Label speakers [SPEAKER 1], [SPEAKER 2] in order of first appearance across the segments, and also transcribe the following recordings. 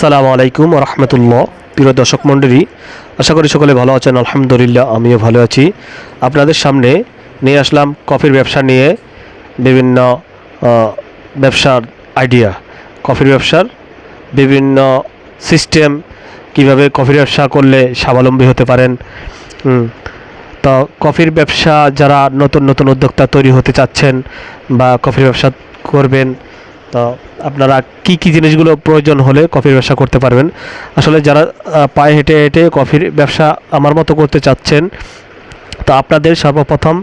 [SPEAKER 1] সালামু আলাইকুম রহমতুল্লাহ। প্রিয় দর্শক মণ্ডলী, আশা করি সকলে ভালো আছেন, আলহামদুলিল্লাহ, আমিও ভালো আছি। আপনাদের সামনে নিয়ে আসলাম কফির ব্যবসা নিয়ে বিভিন্ন ব্যবসার আইডিয়া কফির ব্যবসার বিভিন্ন সিস্টেম কীভাবে কফির ব্যবসা করলে স্বাবলম্বী হতে পারেন। তো কফির ব্যবসা যারা নতুন নতুন উদ্যোক্তা তৈরি হতে চাচ্ছেন বা কফির ব্যবসা করবেন তো আপনারা কি কি জিনিসগুলো প্রয়োজন হলে কফির ব্যবসা করতে পারবেন? আসলে যারা পায়ে হেঁটে হেঁটে কফির ব্যবসা আমার মতো করতে চাচ্ছেন, তো আপনাদের সর্বপ্রথম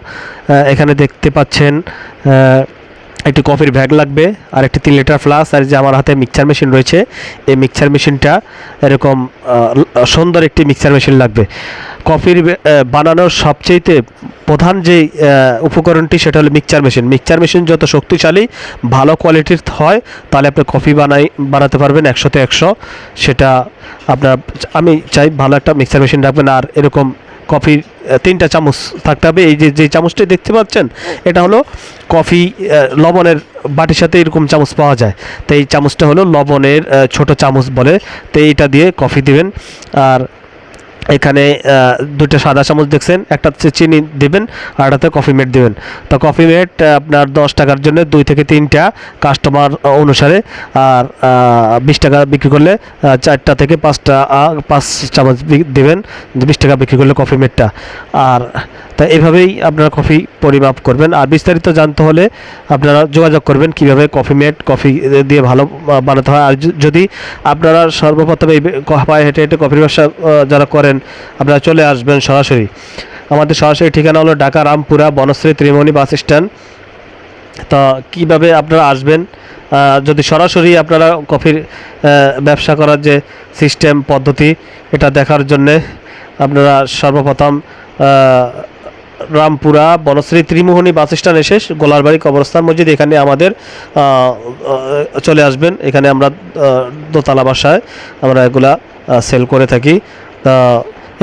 [SPEAKER 1] এখানে দেখতে পাচ্ছেন একটি কফির ব্যাগ লাগবে, আর একটি তিন লিটার ফ্লাস, আর যে আমার হাতে মিক্সচার মেশিন রয়েছে, এই মিক্সচার মেশিনটা এরকম সুন্দর একটি মিক্সচার মেশিন লাগবে। কফির বানানোর সবচেয়েতে প্রধান যে উপকরণটি সেটা হলো মিক্সচার মেশিন। মিক্সচার মেশিন যত শক্তিশালী, ভালো কোয়ালিটির হয়, তাহলে আপনি কফি বানাই, বানাতে পারবেন একশোতে একশো। সেটা আপনার, আমি চাই ভালো একটা মিক্সচার মেশিন রাখবেন। আর এরকম কফির তিনটা চামচ থাকতে হবে। এই যে যে চামচটি দেখতে পাচ্ছেন, এটা হলো কফি লবণের বাটির সাথে এরকম চামচ পাওয়া যায়। তো এই চামচটা হলো লবণের ছোট চামচ বলে। তো এইটা দিয়ে কফি দিবেন। আর এখানে দুটো সাদা চামচ দেখছেন একটা হচ্ছে চিনি দেবেন আর একটাতে কফি মেট দেবেন। তো কফি মেট আপনার দশ টাকার জন্য দুই থেকে তিনটা কাস্টমার অনুসারে আর বিশ টাকা বিক্রি করলে চারটা থেকে পাঁচটা পাঁচ চামচ দেবেন, বিশ টাকা বিক্রি করলে কফি মেটটা আর, তা এভাবেই আপনারা কফি পরিমাপ করবেন। আর বিস্তারিত জানতে হলে আপনারা যোগাযোগ করবেন কীভাবে কফি মেট কফি দিয়ে ভালো বানাতে হয়। আর যদি আপনারা সর্বপ্রথম এই পায়ে হেঁটে হেঁটে কফির ব্যবসা যারা করেন আপনারা চলে আসবেন সরাসরি। আমাদের সরাসরি ঠিকানা হলো ঢাকা রামপুরা বনশ্রী ত্রিমণি বাস স্ট্যান্ড। তা কীভাবে আপনারা আসবেন? যদি সরাসরি আপনারা কফির ব্যবসা করার যে সিস্টেম, পদ্ধতি, এটা দেখার জন্যে আপনারা সর্বপ্রথম রামপুরা বনশ্রী ত্রিমোহনী বাস স্ট্যান্ড এসে গোলারবাড়ি কবরস্থান মসজিদ এখানে আমাদের চলে আসবেন। এখানে আমরা দোতলা বাসায় আমরা এগুলা সেল করে থাকি। তা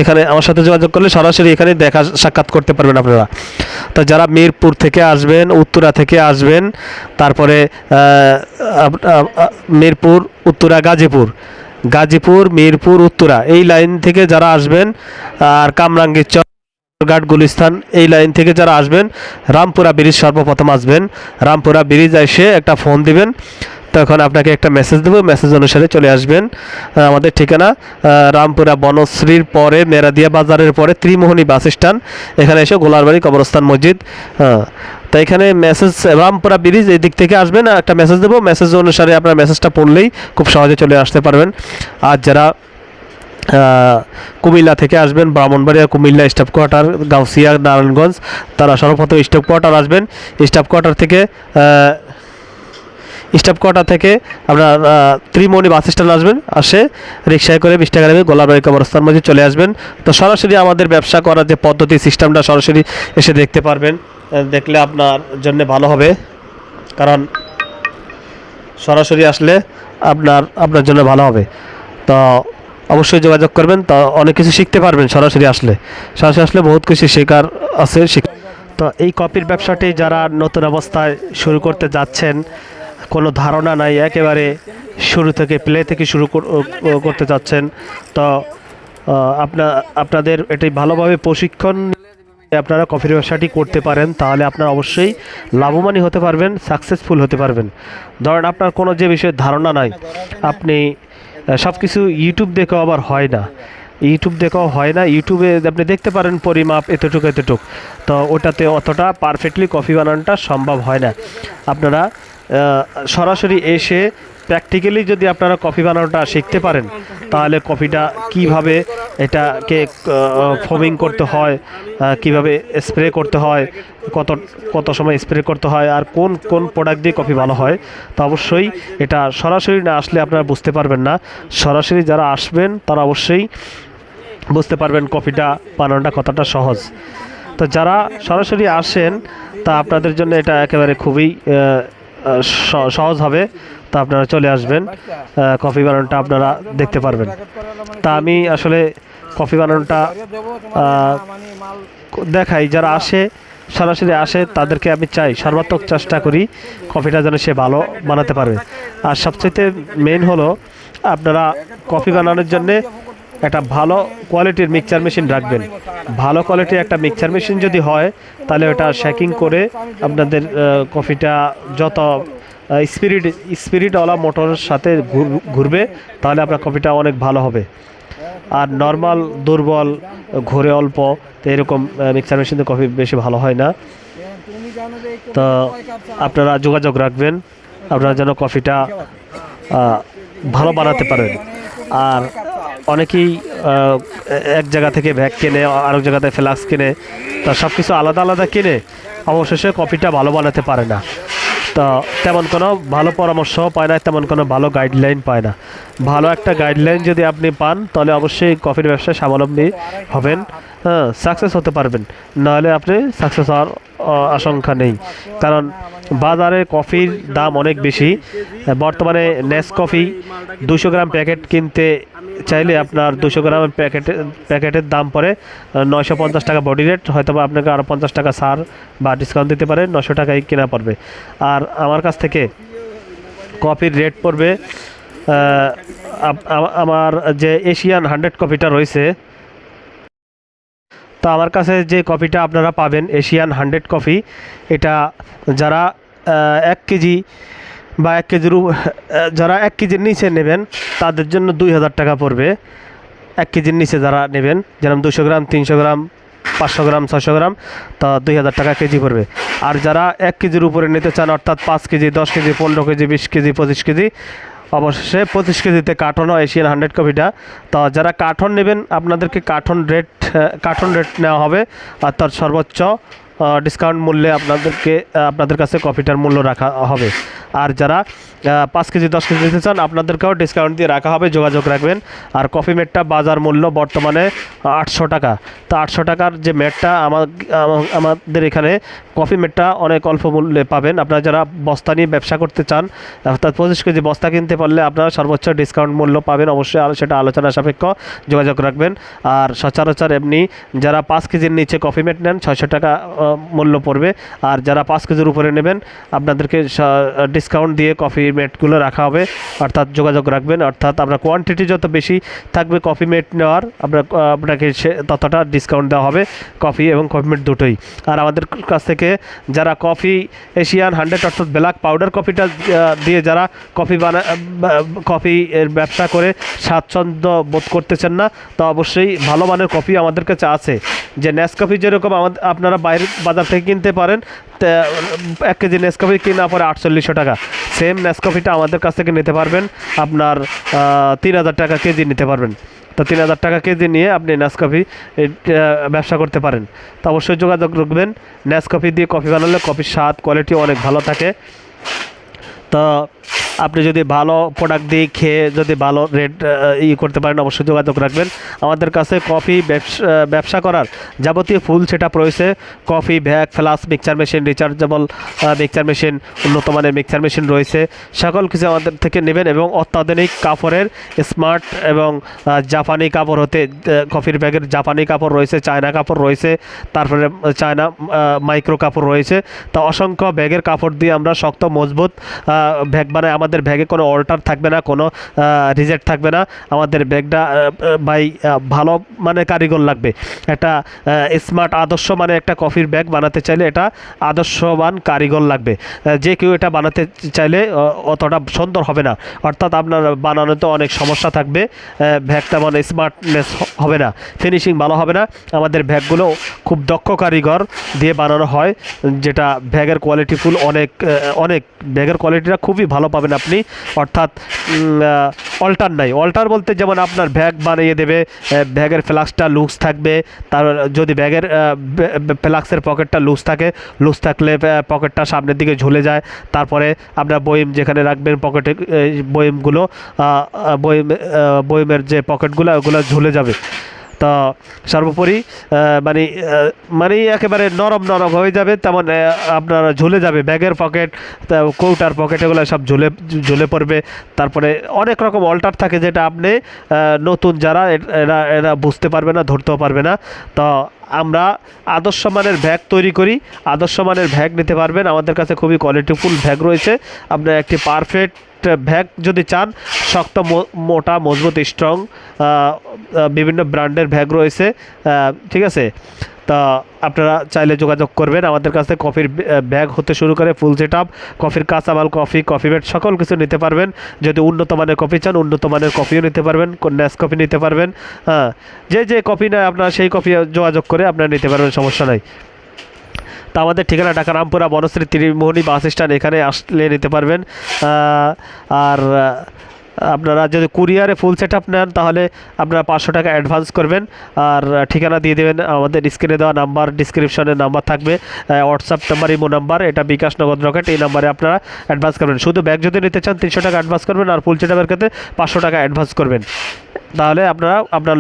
[SPEAKER 1] এখানে আমার সাথে যোগাযোগ করলে সরাসরি এখানে দেখা সাক্ষাৎ করতে পারবেন আপনারা। তো যারা মিরপুর থেকে আসবেন, উত্তরা থেকে আসবেন, তারপরে মিরপুর, উত্তরা, গাজীপুর। গাজীপুর, মিরপুর, উত্তরা, এই লাইন থেকে যারা আসবেন, আর কামরাঙ্গীর চর ঘাট গুলিস্তান এই লাইন থেকে যারা আসবেন, রামপুরা ব্রিজ সর্বপ্রথম আসবেন। রামপুরা ব্রিজ এসে একটা ফোন দিবেন। তখন আপনাকে একটা মেসেজ দেবো। মেসেজ অনুসারে চলে আসবেন আমাদের ঠিকানা রামপুরা বনশ্রীর পরে, মেরাদিয়া বাজারের পরে ত্রিমোহনী বাস স্ট্যান্ড এখানে এসে গোলারবাড়ি কবরস্থান মসজিদ হ্যাঁ। তো এখানে মেসেজ রামপুরা ব্রিজ এই দিক থেকে আসবেন। একটা মেসেজ দেবো। মেসেজ অনুসারে আপনার মেসেজটা পড়লেই খুব সহজে চলে আসতে পারবেন। আর যারা কুমিল্লা থেকে আসবেন, ব্রাহ্মণবাড়িয়া, কুমিল্লা, স্টাফ কোয়ার্টার, গাউসিয়া, নারায়ণগঞ্জ, তারা সর্বপ্রথম স্টাফ কোয়ার্টার আসবেন। স্টাফ কোয়ার্টার থেকে স্টাফ কোয়ার্টার থেকে আপনার ত্রিমণি বাস স্ট্যান্ড আসবেন, আসে রিক্সায় করে বিশ টাকা নেবে, গোলাবাড়ি কবরস্থান মধ্যে চলে আসবেন। তো সরাসরি আমাদের ব্যবসা করার যে পদ্ধতি, সিস্টেমটা সরাসরি এসে দেখতে পারবেন। দেখলে আপনার জন্য ভালো হবে। কারণ সরাসরি আসলে আপনার আপনার জন্য ভালো হবে। তো অবশ্যই যোগাযোগ করবেন। তো অনেক কিছু শিখতে পারবেন সরাসরি আসলে। সরাসরি আসলে বহুত কিছু শেখার আছে, শিখ- তো এই কপির ব্যবসাটি যারা নতুন অবস্থায় শুরু করতে যাচ্ছেন কোনো ধারণা নাই, একেবারে শুরু থেকে প্লে থেকে শুরু কর- করতে চাচ্ছেন। তো আপনার আপনাদের এটি ভালোভাবে প্রশিক্ষণ আপনারা কফির ব্যবসাটি করতে পারেন, তাহলে আপনারা অবশ্যই লাভবানই হতে পারবেন সাকসেসফুল হতে পারবেন। ধরেন আপনার কোনো যে বিষয়ে ধারণা নাই, আপনি সব কিছু ইউটিউব দেখেও আবার হয় না। ইউটিউব দেখেও হয় না ইউটিউবে আপনি দেখতে পারেন পরিমাপ এতটুকু, এতটুক। তো ওটাতে অতটা পারফেক্টলি কফি বানানোটা সম্ভব হয় না। আপনারা সরাসরি এসে প্র্যাকটিক্যালি যদি আপনারা কফি বানানোটা শিখতে পারেন, তাহলে কফিটা কীভাবে এটাকে ফোমিং করতে হয় কীভাবে স্প্রে করতে হয়, কত কত সময় স্প্রে করতে হয়, আর কোন কোন প্রোডাক্ট দিয়ে কফি ভালো হয়, তো অবশ্যই এটা সরাসরি না আসলে আপনারা বুঝতে পারবেন না। সরাসরি যারা আসবেন, তারা অবশ্যই বুঝতে পারবেন কফিটা বানানোটা কতটা সহজ। তো যারা সরাসরি আসেন, তা আপনাদের জন্য এটা একেবারে খুবই সহজ হবে। তা আপনারা চলে আসবেন। কফি বানানোটা আপনারা দেখতে পারবেন। তা আমি আসলে কফি বানানোটা দেখাই। যারা আসে, সরাসরি আসে, তাদেরকে আমি চাই, সর্বাত্মক চেষ্টা করি কফিটা যেন সে ভালো বানাতে পারবে। আর সবচেয়ে মেন হলো, আপনারা কফি বানানোর জন্যে একটা ভালো কোয়ালিটির মিক্সচার মেশিন রাখবেন। ভালো কোয়ালিটির একটা মিক্সচার মেশিন যদি হয়, তাহলে ওটা শ্যাকিং করে আপনাদের কফিটা যত স্পিরিট স্পিরিটওয়ালা মোটরের সাথে ঘুর- ঘুরবে, তাহলে আপনার কফিটা অনেক ভালো হবে। আর নর্মাল দুর্বল, ঘোরে অল্প, তো এরকম মিক্সার মেশিনে কফি বেশি ভালো হয় না। তো আপনারা যোগাযোগ রাখবেন, আপনারা যেন কফিটা ভালো বানাতে পারেন। আর অনেকেই এক জায়গা থেকে ব্যাগ কেনে, আরেক জায়গাতে ফ্লাক্স কেনে, তা সব কিছু আলাদা আলাদা কিনে, অবশেষে কপিটা ভালো বানাতে পারে না। তা তেমন কোনো ভালো পরামর্শ পায় না, তেমন কোনো ভালো গাইডলাইন পায় না। ভালো একটা গাইডলাইন যদি আপনি পান, তাহলে অবশ্যই কফির ব্যবসায় স্বাবলম্বী হবেন। হ্যাঁ সাকসেস হতে পারবেন। নাহলে আপনি সাকসেস হওয়ার আশঙ্কা নেই। কারণ বাজারে কফির দাম অনেক বেশি। বর্তমানে নেস কফি দুশো গ্রাম প্যাকেট কিনতে চাইলে আপনার দুশো গ্রাম প্যাকেটে, প্যাকেটের দাম পড়ে নয়শো পঞ্চাশ টাকা বডি রেট হয়তো বা আপনাকে আরও পঞ্চাশ টাকা সার বা ডিসকাউন্ট দিতে পারে নশো টাকায় কেনা পড়বে। আর আমার কাছ থেকে কফির রেট পড়বে আমার যে এশিয়ান হান্ড্রেড কপিটা রয়েছে তো আমার কাছে যে কফিটা আপনারা পাবেন এশিয়ান হান্ড্রেড কফি এটা যারা এক কেজি বা এক কেজির যারা এক কেজির নিচে নেবেন, তাদের জন্য দুই হাজার টাকা পড়বে। এক কেজির নিচে যারা নেবেন, যেরকম দুশো গ্রাম, তিনশো গ্রাম, পাঁচশো গ্রাম ছশো গ্রাম, তা দুই হাজার টাকা কেজি পড়বে। আর যারা এক কেজির উপরে নিতে চান, অর্থাৎ পাঁচ কেজি, দশ কেজি, পনেরো কেজি, বিশ কেজি, পঁচিশ কেজি অবশেষে পঁচিশ কেজিতে কার্টনও এশিয়ান হান্ড্রেড কপিটা। তো যারা কার্টন নেবেন, আপনাদেরকে কার্টন রেট কার্টন রেট নেওয়া হবে। আর তার সর্বোচ্চ ডিসকাউন্ট মূল্যে আপনাদেরকে আপনাদের কাছে কপিটার মূল্য রাখা হবে। আর যারা পাঁচ কেজি, দশ কেজি নিতে চান, আপনাদেরকেও ডিসকাউন্ট দিয়ে রাখা হবে, যোগাযোগ রাখবেন। আর কফি মেটটা বাজার মূল্য বর্তমানে আটশো টাকা। তো আটশো টাকার যে মেটটা আমার আমাদের এখানে কফি মেটটা অনেক অল্প মূল্যে পাবেন। আপনারা যারা বস্তা নিয়ে ব্যবসা করতে চান, অর্থাৎ পঁচিশ কেজি বস্তা কিনতে পারলে আপনারা সর্বোচ্চ ডিসকাউন্ট মূল্য পাবেন। অবশ্যই সেটা আলোচনা সাপেক্ষ যোগাযোগ রাখবেন। আর সচরাচর এমনি যারা পাঁচ কেজির নিচে কফি মেট নেন, ছয়শো টাকা মূল্য পড়বে। আর যারা পাঁচ কেজির উপরে নেবেন, আপনাদেরকে ডিসকাউন্ট দিয়ে কফি মেটগুলো রাখা হবে। অর্থাৎ যোগাযোগ রাখবেন। অর্থাৎ আপনার কোয়ান্টিটি যত বেশি থাকবে কফি মেট নেওয়ার আপনার আপনাকে সে, ততটা ডিসকাউন্ট দেওয়া হবে কফি এবং কফি মেট দুটোই। আর আমাদের কাছ থেকে যারা কফি এশিয়ান হান্ড্রেড অর্থাৎ ব্ল্যাক পাউডার কফিটা দিয়ে যারা কফি বানা কফি এর ব্যবসা করে স্বাচ্ছন্দ্য বোধ করতেছেন না, তো অবশ্যই ভালো মানের কফি আমাদের কাছে আছে। যে ন্যাস কফি যেরকম আমাদের আপনারা বাইরের বাজার থেকে কিনতে পারেন এক কেজি নেসকফি কিনা পরে আটচল্লিশশো টাকা। সেম নেসকফিটা আমাদের কাছ থেকে নিতে পারবেন। আপনার তিন হাজার টাকা কেজি নিতে পারবেন। তো তিন হাজার টাকা কেজি নিয়ে আপনি নেসকফি ব্যবসা করতে পারেন। তো অবশ্যই যোগাযোগ রাখবেন। নেসকফি দিয়ে কফি বানালে কফির স্বাদ কোয়ালিটি অনেক ভালো থাকে। তো আপনি যদি ভালো প্রোডাক্ট দিয়ে খেয়ে যদি ভালো রেট ই করতে পারেন, অবশ্যই যোগাযোগ রাখবেন। আমাদের কাছে কফি ব্যবসা করার যাবতীয় ফুল সেটা রয়েছে। Coffee vac flask mixture machine rechargeable mixture machine, উন্নত মানের মিক্সচার মেশিন রয়েছে। সকল কিছু আমাদের থেকে নেবেন এবং অত্যাধুনিক কাপড়ের স্মার্ট এবং জাপানি কাপড় হতে কফির ব্যাগের জাপানি কাপড় রয়েছে, চায়না কাপড় রয়েছে, তারপরে চায়না মাইক্রো কাপড় রয়েছে। তা অসংখ্য ব্যাগের কাপড় দিয়ে আমরা শক্ত, মজবুত ব্যাগ বানাই। আমাদের ব্যাগে কোনো অল্টার থাকবে না, কোনো রিজেক্ট থাকবে না। আমাদের ব্যাগটা ভাই ভালো মানে কারিগর লাগবে। একটা স্মার্ট আদর্শ মানে একটা কফির ব্যাগ বানাতে চাইলে এটা আদর্শবান কারিগর লাগবে। যে কেউ এটা বানাতে চাইলে অতটা সুন্দর হবে না। অর্থাৎ আপনার বানানোতে অনেক সমস্যা থাকবে। ব্যাগটা মানে স্মার্টনেস হবে না। ফিনিশিং ভালো হবে না। আমাদের ব্যাগগুলো খুব দক্ষ কারিগর দিয়ে বানানো হয়, যেটা ব্যাগের কোয়ালিটি ফুল অনেক অনেক। ব্যাগের কোয়ালিটিটা খুবই ভালো পাবেন আপনি, অর্থাৎ অল্টার নাই। অল্টার বলতে যেমন আপনার ব্যাগ বানিয়ে দেবে ব্যাগের ফ্লাক্সটা লুজ থাকবে, তার যদি ব্যাগের ফ্লাক্সের পকেটটা লুজ থাকে লুজ থাকলে পকেটটা সামনের দিকে ঝুলে যায়। তারপরে আপনার বইম যেখানে রাখবেন পকেটে বইমগুলো বইম বইমের যে পকেটগুলো ওগুলো ঝুলে যাবে। তো সর্বোপরি মানে মানে একেবারে নরম নরম হয়ে যাবে, তেমন আপনার ঝুলে যাবে ব্যাগের পকেট কৌটার পকেট, এগুলো সব ঝুলে ঝুলে পড়বে। তারপরে অনেক রকম অল্টার থাকে যেটা আপনি নতুন যারা এরা এরা বুঝতে পারবে না, ধরতেও পারবে না। তো আমরা আদর্শ মানের ভ্যাগ তৈরি করি, আদর্শ মানের ভ্যাগ নিতে পারবেন। আমাদের কাছে খুবই কোয়ালিটিফুল ভ্যাগ রয়েছে। আপনার একটি পারফেক্ট ব্যাগ যদি চান, শক্ত মোটা, মজবুত স্ট্রং বিভিন্ন ব্র্যান্ডের ব্যাগ রয়েছে ঠিক আছে? তা আপনারা চাইলে যোগাযোগ করবেন। আমাদের কাছে কফির ব্যাগ হতে শুরু করে ফুল সেট আপ কফির কাঁচামাল, কফি কফি বেড সকল কিছু নিতে পারবেন। যদি উন্নত মানের কফি চান, উন্নত মানের কফিও নিতে পারবেন ন্যাস কফি নিতে পারবেন হ্যাঁ। যে যে কফি নেয় আপনারা, সেই কফি যোগাযোগ করে আপনারা নিতে পারবেন, সমস্যা নাই। তা আমাদের ঠিকানা ঢাকা রামপুরা বনশ্রী ত্রিমোহনী বাস স্ট্যান্ড, এখানে আসলে নিতে পারবেন। আর আপনারা যদি কুরিয়ারে ফুল সেট আপ নেন, তাহলে আপনারা পাঁচশো টাকা অ্যাডভান্স করবেন। আর ঠিকানা দিয়ে দেবেন আমাদের স্ক্রিনে দেওয়া নাম্বার ডিসক্রিপশনে নাম্বার থাকবে। হোয়াটসঅ্যাপ নাম্বার ইমো নাম্বার এটা বিকাশ নগদ রকেট, এই নাম্বারে আপনারা অ্যাডভান্স করবেন। শুধু ব্যাগ যদি নিতে চান, তিনশো টাকা অ্যাডভান্স করবেন, আর ফুল সেট আপের ক্ষেত্রে পাঁচশো টাকা অ্যাডভান্স করবেন। তাহলে আপনারা, আপনার